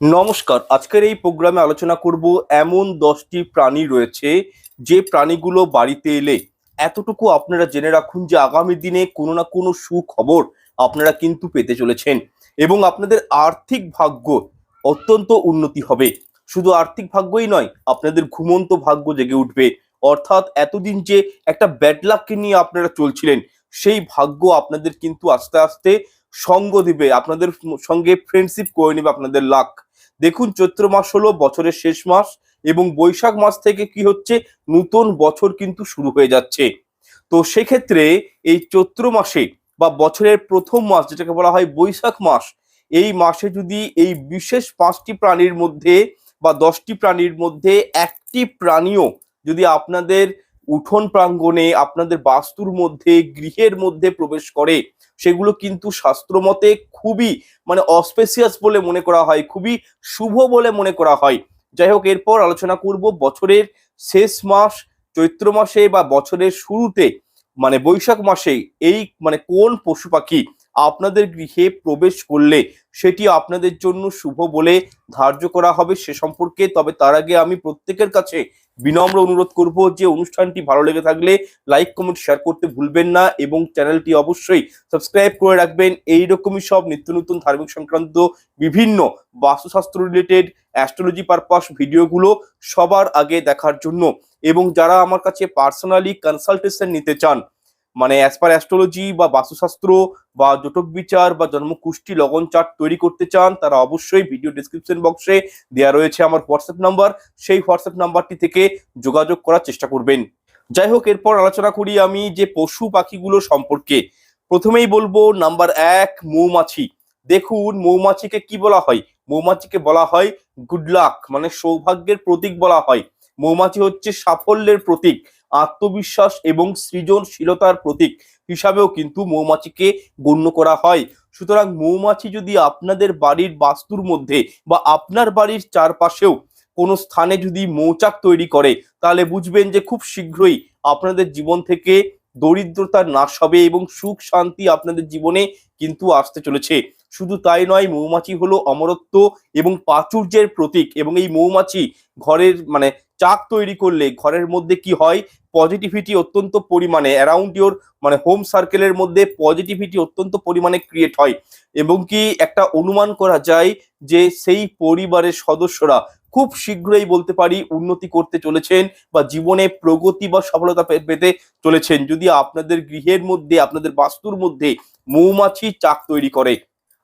নমস্কার, আজকের এই প্রোগ্রামে আলোচনা করব এমন দশটি প্রাণী রয়েছে যে প্রাণীগুলো বাড়িতে এলে এতটুকু আপনারা জেনে রাখুন যে আগামী দিনে কোনো না কোনো সুখবর আপনারা কিন্তু পেতে চলেছেন এবং আপনাদের আর্থিক ভাগ্য অত্যন্ত উন্নতি হবে। শুধু আর্থিক ভাগ্যই নয়, আপনাদের ঘুমন্ত ভাগ্য জেগে উঠবে। অর্থাৎ এতদিন যে একটা ব্যাড লাককে নিয়ে আপনারা চলছিলেন, সেই ভাগ্য আপনাদের কিন্তু আস্তে আস্তে সঙ্গ দিবে, আপনাদের সঙ্গে ফ্রেন্ডশিপ করে নেবে আপনাদের লাক দেখুন চৈত্র মাস হলো বছরের শেষ মাস এবং বৈশাখ মাস থেকে কি হচ্ছে? নতুন বছর কিন্তু শুরু হয়ে যাচ্ছে। তো সেক্ষেত্রে এই চৈত্র মাসে বা বছরের প্রথম মাস যেটাকে বলা হয় বৈশাখ মাস, এই মাসে যদি এই বিশেষ পাঁচটি প্রাণীর মধ্যে বা দশটি প্রাণীর মধ্যে একটি প্রাণীও যদি আপনাদের উঠোন প্রাঙ্গণে, আপনাদের বাস্তুর মধ্যে, গৃহের মধ্যে প্রবেশ করে সেগুলো কিন্তু শাস্ত্রমতে খুবই মানে অস্পেসিয়াস বলে মনে করা হয়, খুবই শুভ বলে মনে করা হয়। যাই হোক, এরপর আলোচনা করব বছরের শেষ মাস, চৈত্র মাসে বা বছরের শুরুতে মানে বৈশাখ মাসে এই মানে কোন পশু পাখি আপনাদের গৃহে প্রবেশ করলে সেটি আপনাদের জন্য শুভ বলে ধার্য করা হবে সে সম্পর্কে, তবে তার আগে আমি প্রত্যেকের কাছে বিনম্র অনুরোধ করব যে অনুষ্ঠানটি ভালো লেগে থাকলে লাইক কমেন্ট শেয়ার করতে ভুলবেন না এবং চ্যানেলটি অবশ্যই সাবস্ক্রাইব করে রাখবেন। এইরকমই সব নিত্য নতুন ধার্মিক সংক্রান্ত বিভিন্ন বাস্তুশাস্ত্র রিলেটেড অ্যাস্ট্রোলজি পারপাস ভিডিওগুলো সবার আগে দেখার জন্য। এবং যারা আমার কাছে পার্সোনালি কনসালটেশন নিতে চান মানে অ্যাজ পার অ্যাস্ট্রোলজি বা বাস্তুশাস্ত্র বা জটক বিচার বা জন্মকুষ্টি লগন চার্ট তৈরি করতে চান, তারা অবশ্যই ভিডিও ডিসক্রিপশন বক্সে দেওয়া রয়েছে আমার হোয়াটসঅ্যাপ নাম্বার সেই হোয়াটসঅ্যাপ নাম্বারটি থেকে যোগাযোগ করার চেষ্টা করবেন। যাই হোক, এরপর আলোচনা করি আমি যে পশু পাখিগুলো সম্পর্কে। প্রথমেই বলব নাম্বার এক, মৌমাছি। দেখুন, মৌমাছিকে কি বলা হয়? মৌমাছিকে বলা হয় গুড লাক মানে সৌভাগ্যের প্রতীক বলা হয়। মৌমাছি হচ্ছে সাফল্যের প্রতীক। আত্মবিশ্বাস এবং সৃজনশীলতার প্রতীক হিসাবেও কিন্তু মৌমাছিকে গণ্য করা হয়। সুতরাং মৌমাছি যদি আপনাদের বাড়ির বাস্তুর মধ্যে বা আপনার বাড়ির চারপাশেও কোনো স্থানে যদি মৌচাক তৈরি করে, তাহলে বুঝবেন যে খুব শীঘ্রই আপনাদের জীবন থেকে দরিদ্রতার নাশ হবে এবং সুখ শান্তি আপনাদের জীবনে কিন্তু আসতে চলেছে। শুধু তাই নয়, মৌমাছি হলো অমরত্ব এবং প্রাচুর্যের প্রতীক এবং এই মৌমাছি ঘরের মানে চাক তৈরি করলে ঘরের মধ্যে কি হয়? পজিটিভিটি অত্যন্ত পরিমাণে অ্যারাউন্ড ইওর মানে হোম সার্কেলের মধ্যে পজিটিভিটি অত্যন্ত পরিমাণে ক্রিয়েট হয়। এবং কি একটা অনুমান করা যায় যে সেই পরিবারের সদস্যরা খুব শীঘ্রই বলতে পারি উন্নতি করতে চলেছেন বা জীবনে প্রগতি বা সফলতা পেতে চলেছেন। যদি আপনাদের গৃহের মধ্যে, আপনাদের বাস্তুর মধ্যে মৌমাছি চাক তৈরি করে।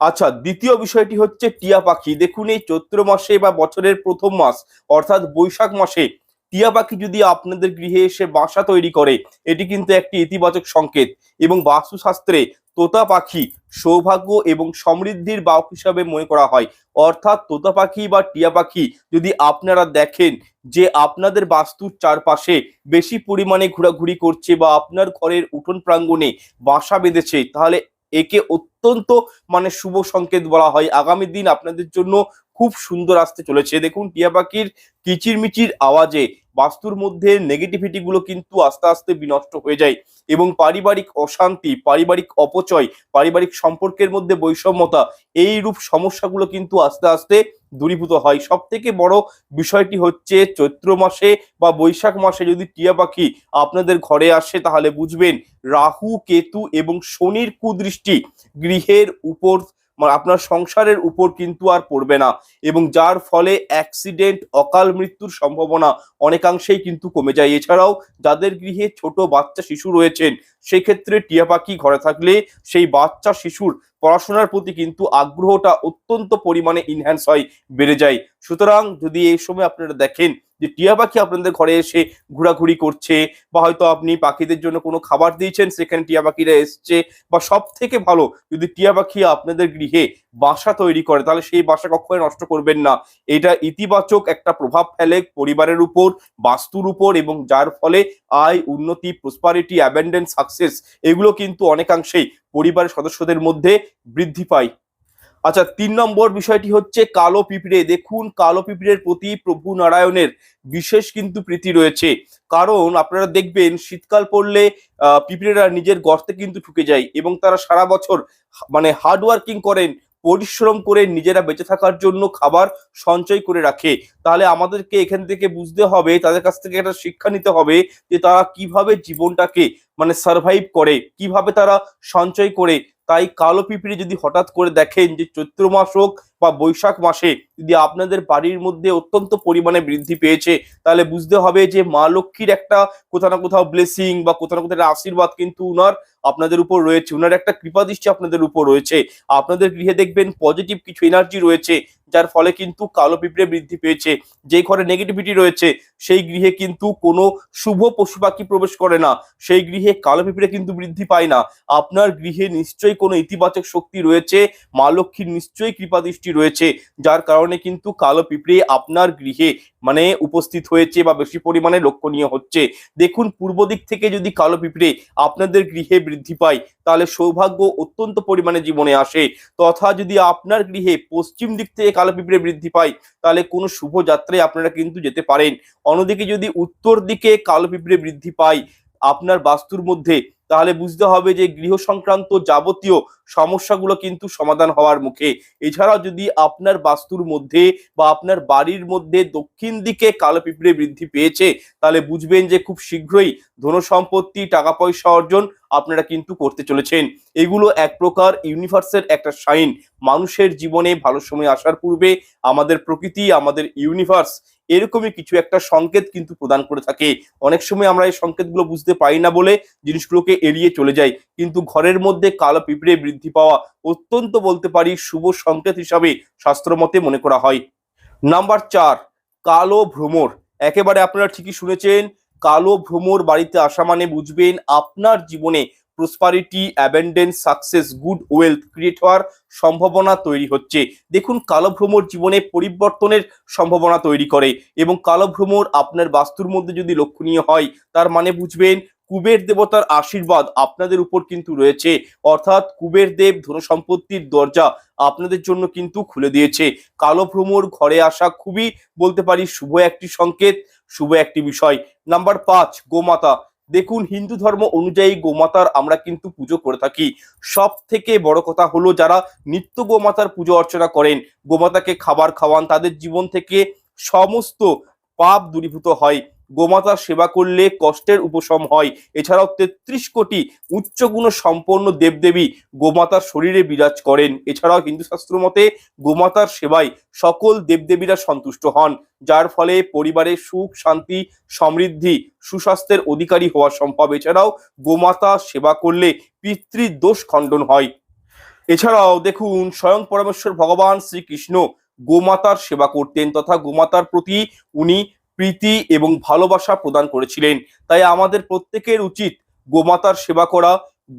আচ্ছা দ্বিতীয় বিষয়টি হচ্ছে টিয়া পাখি। দেখুন, এই চৈত্র মাসে বা বছরের প্রথম মাস, অর্থাৎ বৈশাখ মাসে টিয়া পাখি যদি আপনাদের গৃহে এসে বাসা তৈরি করে, এটি কিন্তু একটি ইতিবাচক সংকেত। এবং বাস্তুশাস্ত্রে তোতা পাখি সৌভাগ্য এবং সমৃদ্ধির বাহক হিসাবে মনে করা হয়। অর্থাৎ তোতা পাখি বা টিয়া পাখি যদি আপনারা দেখেন যে আপনাদের বাস্তুর চারপাশে বেশি পরিমাণে ঘোরাঘুরি করছে বা আপনার ঘরের উঠোন প্রাঙ্গণে বাসা বেঁধেছে, তাহলে একে অত্যন্ত মানে শুভ সংকেত বলা হয়। আগামী দিন আপনাদের জন্য খুব সুন্দর আসতে চলেছে। দেখুন, টিয়া পাখির কিচিরমিচির আওয়াজে বাস্তুর মধ্যে নেগেটিভিটি গুলো কিন্তু আস্তে আস্তে বিনষ্ট হয়ে যায় এবং পারিবারিক অশান্তি, পারিবারিক অপচয়, পারিবারিক সম্পর্কের মধ্যে বৈষম্যতা এই রূপ সমস্যাগুলো কিন্তু আস্তে আস্তে দূরীভূত হয়। সব থেকে বড় বিষয়টি হচ্ছে চৈত্র মাসে বা বৈশাখ মাসে যদি টিয়া পাখি আপনাদের ঘরে আসে তাহলে বুঝবেন রাহু, কেতু এবং শনির কুদৃষ্টি গৃহের উপর আপনার সংসারের উপর কিন্তু আর পড়বে না এবং যার ফলে অ্যাক্সিডেন্ট অকাল মৃত্যুর সম্ভাবনা অনেকাংশেই কিন্তু কমে যায়। এছাড়াও যাদের গৃহে ছোট বাচ্চা শিশু রয়েছেন সেক্ষেত্রে টিয়া পাখি ঘরে থাকলে সেই বাচ্চা শিশুর পড়াশোনার প্রতি কিন্তু আগ্রহটা অত্যন্ত পরিমাণে ইনহ্যান্স হয়, বেড়ে যায়। সুতরাং যদি এই সময় আপনারা দেখেন যে টিয়া পাখি আপনাদের ঘরে এসে ঘোরাঘুরি করছে বা হয়তো আপনি পাখিদের জন্য কোনো খাবার দিয়েছেন, সেখানে টিয়া পাখিরা এসছে বা সব থেকে ভালো যদি টিয়া পাখি আপনাদের গৃহে বাসা তৈরি করে, তাহলে সেই বাসা কখনোই নষ্ট করবেন না। এটা ইতিবাচক একটা প্রভাব ফেলে পরিবারের উপর, বাস্তুর উপর এবং যার ফলে আয়, উন্নতি প্রসপারিটি অ্যাবেন্ডেন্স সাকসেস এগুলো কিন্তু অনেকাংশেই পরিবারের সদস্যদের মধ্যে বৃদ্ধি পায়। আচ্ছা তিন নম্বর বিষয়টি হচ্ছে কালো পিঁপড়ে। দেখুন, কালো পিঁপড়ের প্রতি প্রভু নারায়ণের বিশেষ কিন্তু প্রীতি রয়েছে। কারণ আপনারা দেখবেন, শীতকাল পড়লে পিঁপড়েরা নিজের গর্তে কিন্তু ঢুকে যায় এবং তারা সারা বছর মানে হার্ড ওয়ার্কিং করেন। পরিশ্রম করে নিজেরা বেঁচে থাকার জন্য খাবার সঞ্চয় করে রাখে। তাহলে আমাদেরকে এখান থেকে বুঝতে হবে, তাদের কাছ থেকে একটা শিক্ষা নিতে হবে যে তারা কীভাবে জীবনটাকে মানে সার্ভাইভ করে, কীভাবে তারা সঞ্চয় করে। তাই কালো পিঁপড়ে যদি হঠাৎ করে দেখেন যে চৈত্র মাস হোক বা বৈশাখ মাসে যদি আপনাদের বাড়ির মধ্যে অত্যন্ত পরিমাণে বৃদ্ধি পেয়েছে, তাহলে বুঝতে হবে যে মা লক্ষ্মীর একটা কোথাও না কোথাও ব্লেসিং বা কোথাও না কোথাও আশীর্বাদ কিন্তু উনার আপনাদের উপর রয়েছে, উনার একটা কৃপা দৃষ্টি আপনাদের উপর রয়েছে। আপনাদের গৃহে দেখবেন পজিটিভ কিছু এনার্জি রয়েছে যার ফলে কিন্তু কালো পিঁপড়ে বৃদ্ধি পেয়েছে। যেই ঘরে নেগেটিভিটি রয়েছে, সেই গৃহে কিন্তু কোনো শুভ পশু পাখি প্রবেশ করে না। সেই গৃহে কালো পিঁপড়ে কিন্তু বৃদ্ধি পায় না। আপনার গৃহে নিশ্চয়ই কোনো ইতিবাচক শক্তি রয়েছে, মা লক্ষ্মীর নিশ্চয়ই কৃপা দৃষ্টি রয়েছে। যার কারণে কিন্তু কালো পিঁপড়ে আপনার গৃহে মানে উপস্থিত হয়েছে বা বেশি পরিমাণে লক্ষণীয় হচ্ছে। দেখুন, পূর্ব দিক থেকে যদি কালো পিঁপড়ে আপনাদের গৃহে বৃদ্ধি পায়, তাহলে সৌভাগ্য অত্যন্ত পরিমাণে জীবনে আসে। তথা যদি আপনার গৃহে পশ্চিম দিক থেকে কালো পিঁপড়ে বৃদ্ধি পায়, তাহলে কোনো শুভ যাত্রায় আপনারা কিন্তু যেতে পারেন। অন্যদিকে যদি উত্তর দিকে কালো পিঁপড়ে বৃদ্ধি পায়, আপনার বাস্তুর মধ্যে তাহলে বুঝতে হবে যে গৃহ সংক্রান্ত যাবতীয় সমস্যাগুলো কিন্তু সমাধান হওয়ার মুখে। এছাড়াও যদি আপনার বাস্তুর মধ্যে বা আপনার বাড়ির মধ্যে দক্ষিণ দিকে কালো পিঁপড়ে বৃদ্ধি পেয়েছে, তাহলে বুঝবেন যে খুব শীঘ্রই ধন সম্পত্তি, টাকা পয়সা অর্জন আপনারা কিন্তু করতে চলেছেন। এগুলো এক প্রকার ইউনিভার্সের একটা সাইন মানুষের জীবনে ভালো সময় আসার পূর্বে আমাদের প্রকৃতি, আমাদের ইউনিভার্স এরকমই কিছু একটা সংকেত কিন্তু প্রদান করে থাকে। অনেক সময় আমরা এই সংকেতগুলো বুঝতে পারি না বলে জিনিসগুলোকে এড়িয়ে চলে যাই। কিন্তু ঘরের মধ্যে কালো পিঁপড়ে বৃদ্ধি পাওয়া অত্যন্ত বলতে পারি শুভ সংকেত হিসাবে শাস্ত্রমতে মনে করা হয়। নাম্বার চার, কালো ভ্রমর। একেবারে আপনারা ঠিকই শুনেছেন, কালো ভ্রমর বাড়িতে আসা মানে বুঝবেন আপনার জীবনে prosperity abundance success good wealth create হওয়ার সম্ভাবনা তৈরি হচ্ছে। দেখুন কালো ভ্রমর জীবনে পরিবর্তনের সম্ভাবনা তৈরি করে এবং কালো ভ্রমর আপনার বাস্তুর মধ্যে যদি লক্ষণীয় হয়, তার মানে বুঝবেন কুবের দেবতার আশীর্বাদ আপনাদের উপর কিন্তু রয়েছে। অর্থাৎ কুবের দেব ধন সম্পত্তির দরজা আপনাদের জন্য কিন্তু খুলে দিয়েছে। কালো ভ্রমর ঘরে আসা খুবই বলতে পারি শুভ একটি সংকেত, শুভ একটি বিষয়। নাম্বার পাঁচ, গোমাতা। দেখুন, হিন্দু ধর্ম অনুযায়ী গোমাতার আমরা কিন্তু পুজো করে থাকি। সব থেকে বড় কথা হলো যারা নিত্য গোমাতার পুজো অর্চনা করেন, গোমাতাকে খাবার খাওয়ান, তাদের জীবন থেকে সমস্ত পাপ দূরীভূত হয়। গোমাতার সেবা করলে কষ্টের উপশম হয়। এছাড়াও তেত্রিশ কোটি উচ্চগুণ সম্পন্ন দেবদেবী গোমাতার শরীরে বিরাজ করেন। এছাড়াও হিন্দু শাস্ত্র মতে গোমাতার সেবায় সকল দেবদেবীরা সন্তুষ্ট হন, যার ফলে পরিবারে সুখ, শান্তি, সমৃদ্ধি, সুস্বাস্থ্যের অধিকারী হওয়া সম্ভব। এছাড়াও গোমাতা সেবা করলে পিতৃদোষ খণ্ডন হয়। এছাড়াও দেখুন, স্বয়ং পরমেশ্বর ভগবান শ্রীকৃষ্ণ গোমাতার সেবা করতেন তথা গোমাতার প্রতি উনি প্রীতি এবং ভালোবাসা প্রদান করেছিলেন। তাই আমাদের প্রত্যেকের উচিত গোমাতার সেবা করা।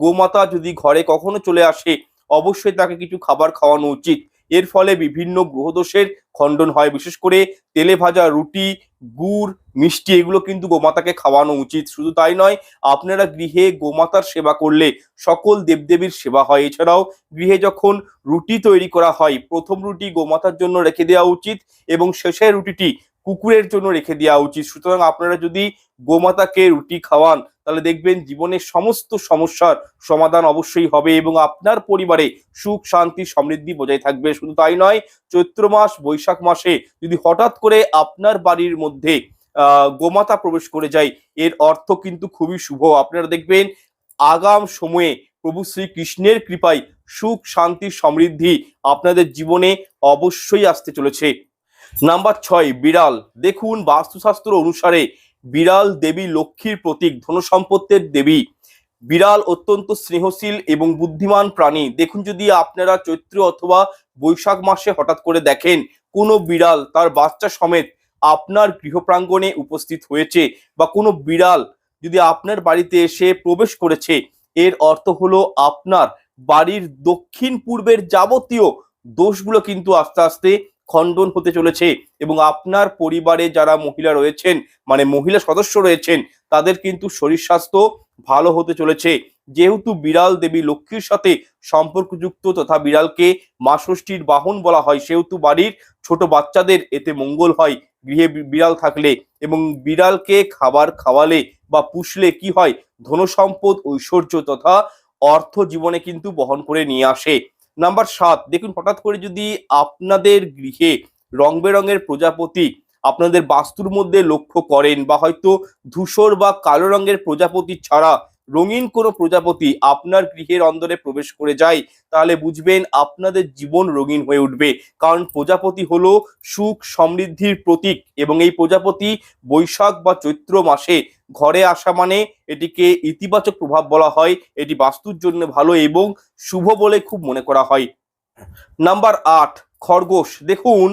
গোমাতা যদি ঘরে কখনো চলে আসে, অবশ্যই তাকে কিছু খাবার খাওয়ানো উচিত। এর ফলে বিভিন্ন গ্রহদোষের খণ্ডন হয়। বিশেষ করে তেলে ভাজা রুটি, গুড়, মিষ্টি এগুলো কিন্তু গোমাতাকে খাওয়ানো উচিত। শুধু তাই নয়, আপনারা গৃহে গোমাতার সেবা করলে সকল দেবদেবীর সেবা হয়। এছাড়াও গৃহে যখন রুটি তৈরি করা হয়, প্রথম রুটি গোমাতার জন্য রেখে দেওয়া উচিত এবং শেষের রুটিটি কুকুরের জন্য রেখে দেওয়া উচিত। সুতরাং আপনারা যদি গোমাতাকে রুটি খাওয়ান, তাহলে দেখবেন জীবনের সমস্ত সমস্যার সমাধান অবশ্যই হবে এবং আপনার পরিবারে সুখ, শান্তি, সমৃদ্ধি বজায় থাকবে। শুধু তাই নয়, চৈত্র মাস, বৈশাখ মাসে যদি হঠাৎ করে আপনার বাড়ির মধ্যে গোমাতা প্রবেশ করে যায়, এর অর্থ কিন্তু খুবই শুভ। আপনারা দেখবেন আগাম সময়ে প্রভু শ্রীকৃষ্ণের কৃপায় সুখ, শান্তি, সমৃদ্ধি আপনাদের জীবনে অবশ্যই আসতে চলেছে। নাম্বার ছয়, বিড়াল। দেখুন, বাস্তুশাস্ত্র অনুসারে বিড়াল দেবী লক্ষ্মীর প্রতীক ধন সম্পত্তির দেবী। বিড়াল অত্যন্ত স্নেহশীল এবং বুদ্ধিমান প্রাণী। দেখুন, যদি আপনারা চৈত্র অথবা বৈশাখ মাসে হঠাৎ করে দেখেন কোনো বিড়াল তার বাচ্চা সমেত আপনার গৃহপ্রাঙ্গণে উপস্থিত হয়েছে বা কোনো বিড়াল যদি আপনার বাড়িতে এসে প্রবেশ করেছে, এর অর্থ হলো আপনার বাড়ির দক্ষিণ পূর্বের যাবতীয় দোষগুলো কিন্তু আস্তে আস্তে খণ্ডন হতে চলেছে এবং আপনার পরিবারে যারা মহিলা রয়েছেন মানে মহিলা সদস্য রয়েছেন, তাদের কিন্তু শরীর স্বাস্থ্য ভালো হতে চলেছে। যেহেতু বিড়াল দেবী লক্ষ্মীর সাথে সম্পর্কযুক্ত তথা বিড়ালকে মা ষষ্ঠীর বাহন বলা হয়, সেহেতু বাড়ির ছোট বাচ্চাদের এতে মঙ্গল হয় গৃহে বিড়াল থাকলে এবং বিড়ালকে খাবার খাওয়ালে বা পুষলে কি হয়? ধনসম্পদ, ঐশ্বর্য তথা অর্থ জীবনে কিন্তু বহন করে নিয়ে আসে। নাম্বার সাত, দেখুন হঠাৎ করে যদি আপনাদের গৃহে রং বেরঙের প্রজাপতি আপনাদের বাস্তুর মধ্যে লক্ষ্য করেন বা হয়তো ধূসর বা কালো রঙের প্রজাপতি ছাড়া রঙিন কোনো প্রজাপতি আপনার গৃহের অন্দরে প্রবেশ করে যায়, তাহলে বুঝবেন আপনাদের জীবন রঙিন হয়ে উঠবে। কারণ প্রজাপতি হলো সুখ সমৃদ্ধির প্রতীক এবং এই প্রজাপতি বৈশাখ বা চৈত্র মাসে ঘরে আসা মানে এটিকে ইতিবাচক প্রভাব বলা হয়। এটি বাস্তুর জন্য ভালো এবং শুভ বলে খুব মনে করা হয়। নাম্বার আট, খরগোশ। দেখুন,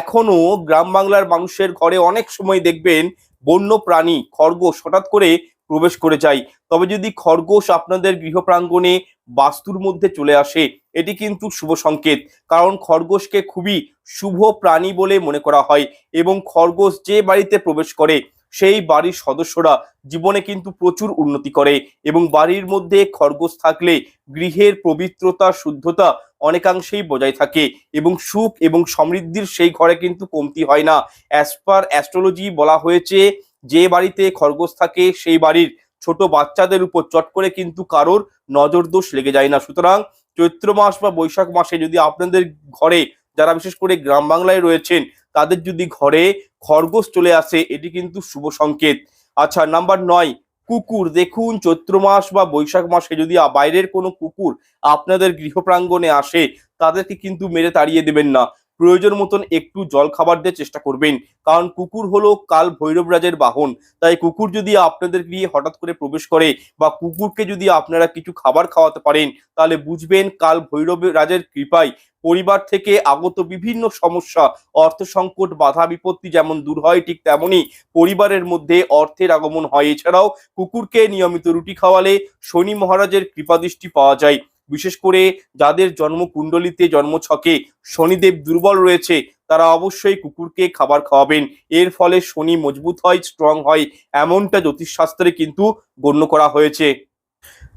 এখনও গ্রাম বাংলার মানুষের ঘরে অনেক সময় দেখবেন বন্য প্রাণী খরগোশ হঠাৎ করে প্রবেশ করে যায়। তবে যদি খরগোশ আপনাদের গৃহ প্রাঙ্গণে বাস্তুর মধ্যে চলে আসে, এটি কিন্তু শুভ সংকেত। কারণ খরগোশকে খুবই শুভ প্রাণী বলে মনে করা হয় এবং খরগোশ যে বাড়িতে প্রবেশ করে, সেই বাড়ির সদস্যরা জীবনে কিন্তু প্রচুর উন্নতি করে এবং বাড়ির মধ্যে খরগোশ থাকলে গৃহের পবিত্রতা, শুদ্ধতা অনেকাংশেই বজায় থাকে এবং সুখ এবং সমৃদ্ধির সেই ঘরে কিন্তু কমতি হয় না। অ্যাজ পার অ্যাস্ট্রোলজি বলা হয়েছে যে বাড়িতে খরগোশ থাকে, সেই বাড়ির ছোট বাচ্চাদের উপর চট করে কিন্তু কারোর নজর দোষ লেগে যায় না। সুতরাং চৈত্র মাস বা বৈশাখ মাসে যদি আপনাদের ঘরে যারা বিশেষ করে গ্রাম বাংলায় রয়েছেন, তাদের যদি ঘরে খরগোশ চলে আসে, এটি কিন্তু শুভ সংকেত। আচ্ছা নাম্বার নয়, কুকুর। দেখুন, চৈত্র মাস বা বৈশাখ মাসে যদি বাইরের কোনো কুকুর আপনাদের গৃহ প্রাঙ্গণে আসে, তাদেরকে কিন্তু মেরে তাড়িয়ে দেবেন না। প্রয়োজন মতন একটু জল খাবার দিয়ে চেষ্টা করবেন। কারণ কুকুর হলো কাল ভৈরবরাজের বাহন। তাই কুকুর যদি আপনাদের গৃহে হঠাৎ করে প্রবেশ করে বা কুকুরকে যদি আপনারা কিছু খাবার খাওয়াতে পারেন, তাহলে বুঝবেন কাল ভৈরব রাজের কৃপায় পরিবার থেকে আগত বিভিন্ন সমস্যা, অর্থ সংকট, বাধা বিপত্তি যেমন দূর হয় ঠিক তেমনই পরিবারের মধ্যে অর্থের আগমন হয়। এছাড়াও কুকুরকে নিয়মিত রুটি খাওয়ালে শনি মহারাজের কৃপাদৃষ্টি পাওয়া যায়। বিশেষ করে যাদের জন্ম কুণ্ডলিতে জন্মছকে শনিদেব দুর্বল রয়েছে, তারা অবশ্যই কুকুরকে খাবার খাওয়াবেন। এর ফলে শনি মজবুত হয় স্ট্রং হয়, এমনটা জ্যোতিষশাস্ত্রে কিন্তু গণ্য করা হয়েছে।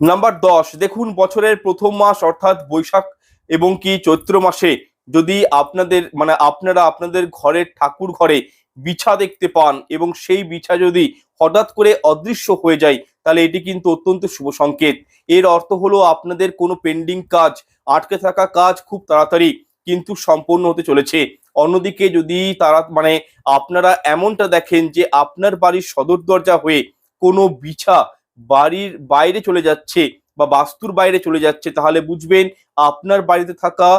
নাম্বার দশ, দেখুন বছরের প্রথম মাস অর্থাৎ বৈশাখ এবং কি চৈত্র মাসে যদি আপনাদের মানে আপনারা আপনাদের ঘরের ঠাকুর ঘরে বিছা দেখতে পান এবং সেই বিছা যদি হঠাৎ করে অদৃশ্য হয়ে যায়, তাহলে এটি কিন্তু অত্যন্ত শুভ সংকেত। এর অর্থ হলো আপনাদের কোনো পেন্ডিং কাজ, আটকে থাকা কাজ খুব তাড়াতাড়ি কিন্তু সম্পূর্ণ হতে চলেছে। অন্যদিকে যদি তারা মানে আপনারা এমনটা দেখেন যে আপনার বাড়ির সদর দরজা হয়ে কোনো বিছা বাড়ির বাইরে চলে যাচ্ছে বা বাস্তুর বাইরে চলে যাচ্ছে, তাহলে বুঝবেন আপনার বাড়িতে থাকা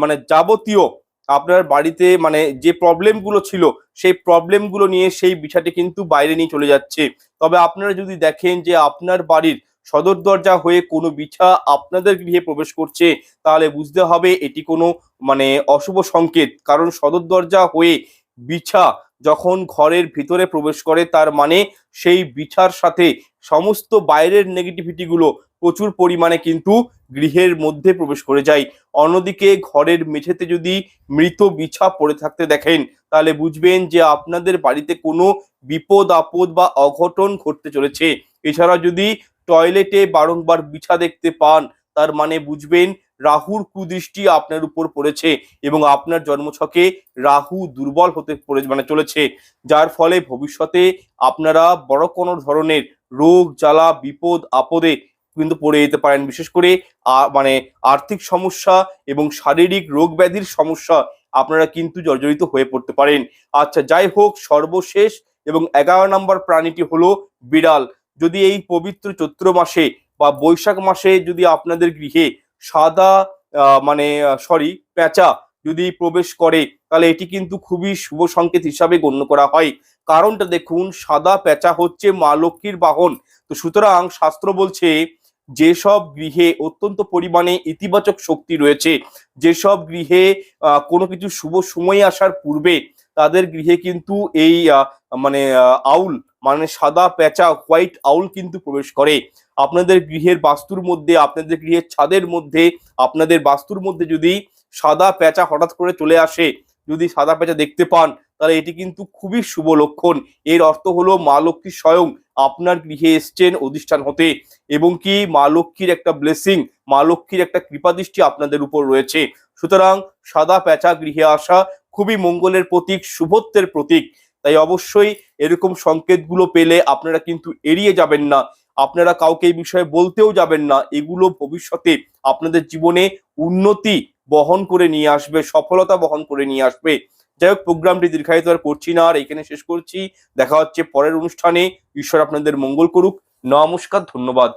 মানে যাবতীয় আপনার বাড়িতে মানে যে প্রবলেমগুলো ছিল, সেই প্রবলেমগুলো নিয়ে সেই বিছাটি কিন্তু বাইরে নিয়ে চলে যাচ্ছে। তবে আপনারা যদি দেখেন যে আপনার বাড়ির সদর দরজা হয়ে কোনো বিছা আপনাদের গৃহে প্রবেশ করছে, তাহলে বুঝতে হবে এটি কোনো মানে অশুভ সংকেত। কারণ সদর দরজা হয়ে বিছা যখন ঘরের ভিতরে প্রবেশ করে, তার মানে সেই বিছার সাথে সমস্ত বাইরের নেগেটিভিটিগুলো প্রচুর পরিমাণে কিন্তু গৃহের মধ্যে প্রবেশ করে যায়। অন্যদিকে ঘরের মেঝেতে যদি মৃত বিছা পড়ে থাকতে দেখেন, তাহলে বুঝবেন যে আপনাদের বাড়িতে কোনো বিপদ, আপদ বা অঘটন ঘটতে চলেছে। এছাড়া যদি টয়লেটে বারংবার বিছা দেখতে পান, তার মানে বুঝবেন রাহুর কুদৃষ্টি আপনার উপর পড়েছে এবং আপনার জন্মছকে রাহু দুর্বল হতে পড়ে মানে চলেছে। যার ফলে ভবিষ্যতে আপনারা বড় কোনো ধরনের রোগ, জ্বালা, বিপদ, আপদে কিন্তু পড়ে যেতে পারেন। বিশেষ করে মানে আর্থিক সমস্যা এবং শারীরিক রোগ ব্যাধির সমস্যা আপনারা কিন্তু জর্জরিত হয়ে পড়তে পারেন। আচ্ছা যাই হোক, সর্বশেষ এবং এগারো নম্বর প্রাণীটি হলো বিড়াল। যদি এই পবিত্র চৈত্র মাসে বা বৈশাখ মাসে যদি আপনাদের গৃহে সাদা মানে সরি পেঁচা যদি প্রবেশ করে, তাহলে এটি কিন্তু খুবই শুভ সংকেত হিসাবে গণ্য করা হয়। কারণটা দেখুন, সাদা পেঁচা হচ্ছে মা লক্ষ্মীর বাহন। তো সুতরাং শাস্ত্র বলছে যেসব গৃহে অত্যন্ত পরিমাণে ইতিবাচক শক্তি রয়েছে, যেসব গৃহে কোনো কিছু শুভ সময় আসার পূর্বে তাদের গৃহে কিন্তু এই মানে আউল মানে সাদা পেঁচা, হোয়াইট আউল কিন্তু প্রবেশ করে। আপনাদের গৃহের বাস্তুর মধ্যে, আপনাদের গৃহের ছাদের মধ্যে, আপনাদের বাস্তুর মধ্যে যদি সাদা পেঁচা হঠাৎ করে চলে আসে যদি সাদা পেঁচা দেখতে পান, তাহলে এটি কিন্তু খুবই শুভ লক্ষণ। এর অর্থ হলো মা লক্ষ্মী স্বয়ং আপনার গৃহে এসছেন অধিষ্ঠান হতে, এবং কি মা লক্ষ্মীর একটা ব্লেসিং মা লক্ষ্মীর একটা কৃপাদৃষ্টি আপনাদের উপর রয়েছে। সুতরাং সাদা পেঁচা গৃহে আসা খুবই মঙ্গলের প্রতীক, শুভত্বের প্রতীক। তাই অবশ্যই এরকম সংকেতগুলো পেলে আপনারা কিন্তু এড়িয়ে যাবেন না। আপনারা কাউকে এই বিষয়ে বলতেও যাবেন না। এগুলো ভবিষ্যতে আপনাদের জীবনে উন্নতি বহন করে নিয়ে আসবে, সফলতা বহন করে নিয়ে আসবে। যাই হোক, প্রোগ্রামটি দীর্ঘায়িত আর করছি না, আর এখানে শেষ করছি। দেখা হচ্ছে পরের অনুষ্ঠানে। ঈশ্বর আপনাদের মঙ্গল করুক। নমস্কার, ধন্যবাদ।